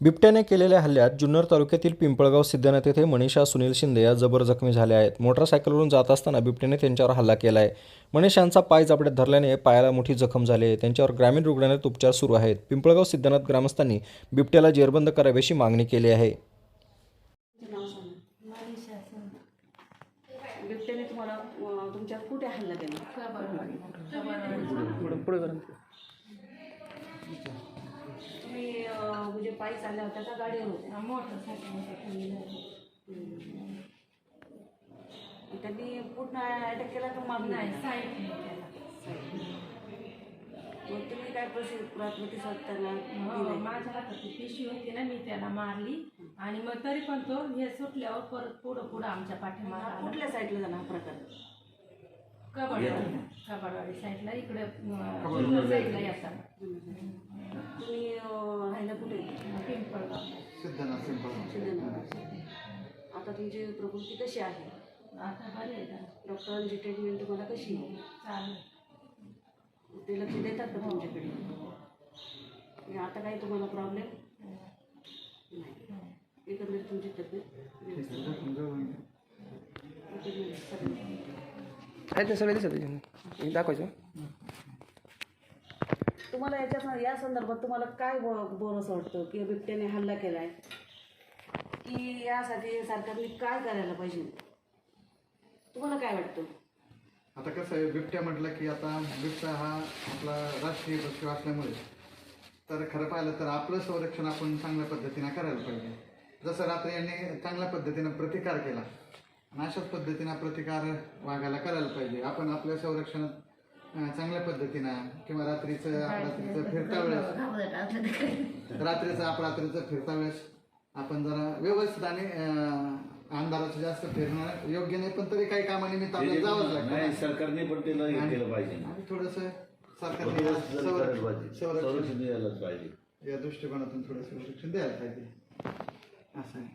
बिबट्याने केलेल्या हल्ल्यात जुन्नर तालुक्यातील पिंपळगाव सिद्धनाथ येथे मनीषा सुनील शिंदे या जबर जखमी झाल्या आहेत. मोटरसायकलवरून जात असताना बिबट्याने त्यांच्यावर हल्ला केला आहे मनीषांचा पाय जापड्यात धरल्याने पायाला मोठी जखम झाली आहे. त्यांच्यावर ग्रामीण रुग्णालयात उपचार सुरू आहेत. पिंपळगाव सिद्धनाथ ग्रामस्थांनी बिबट्याला जेरबंद करावी अशी मागणी केली आहे. बिबट्याने तुम्हाला तुमच्यावर कुठे हल्ला केला? पायी चालल्या होत्या का गाडीवर होत्या. मोटरसायकल त्यांनी पूर्ण अटॅक केला का मागून नाही साईड त्याला मग तुम्ही काय त्यांना हो, दिलाय? माझ्या हातात ती पिशवी होती ना मी त्याला मारली. आणि मग तरी पण तो हे सुटल्यावर परत पुढं पुढं आमच्या पाठीमागे आला. कुठल्या साईडला झाला हा प्रकार? कबडवाडी कबडवाडी साईडला इकडे अं, जुन्नर साईडला येताना तुम्ही अं, सिंपल सिद्धनाथ. आता तुमची प्रकृती कशी आहे? आहे. डॉक्टरांची ट्रीटमेंट तुम्हाला कशी आहे? चालेल ते लक्ष देतात का तुमच्याकडे? म्हणजे आता काही तुम्हाला प्रॉब्लेम नाही. एकंदरीत तुमची तब्येत. आहेत ना सगळे दिसत दाखवायचं. तुम्हाला याच्या या संदर्भात तुम्हाला काय बो बोनस वाटतं? की बिबट्याने हल्ला केलाय? की यासाठी सरकारने काय करायला पाहिजे? तुम्हाला काय वाटतं? आता कसं आहे बिबट्या म्हटलं की आता बिबट्या हा आपला राष्ट्रीय पक्षी असल्यामुळे तर खरं पाहिलं तर आपलं संरक्षण आपण चांगल्या पद्धतीनं करायला पाहिजे. जसं रात्री यांनी चांगल्या पद्धतीनं प्रतिकार केला आणि अशाच पद्धतीनं प्रतिकार वागायला करायला पाहिजे. आपण आपल्या संरक्षणात चांगल्या पद्धतीनं. किंवा रात्रीचं रात्रीचं फिरता वेळेस. रात्रीचं अपरात्रीचं फिरता वेळेस. आपण जरा व्यवस्थित आणि अंधाराचं जास्त फिरणं योग्य नाही पण तरी काही कामानिमित्त आपल्याला जावंच लागतं नाही सरकारने पण त्याला हे केलं पाहिजे. आणि थोडस सरकारने पाहिजे. संरक्षण संरक्षण द्यायलाच पाहिजे. या दृष्टिकोनातून थोडं संरक्षण द्यायला पाहिजे. असं आहे.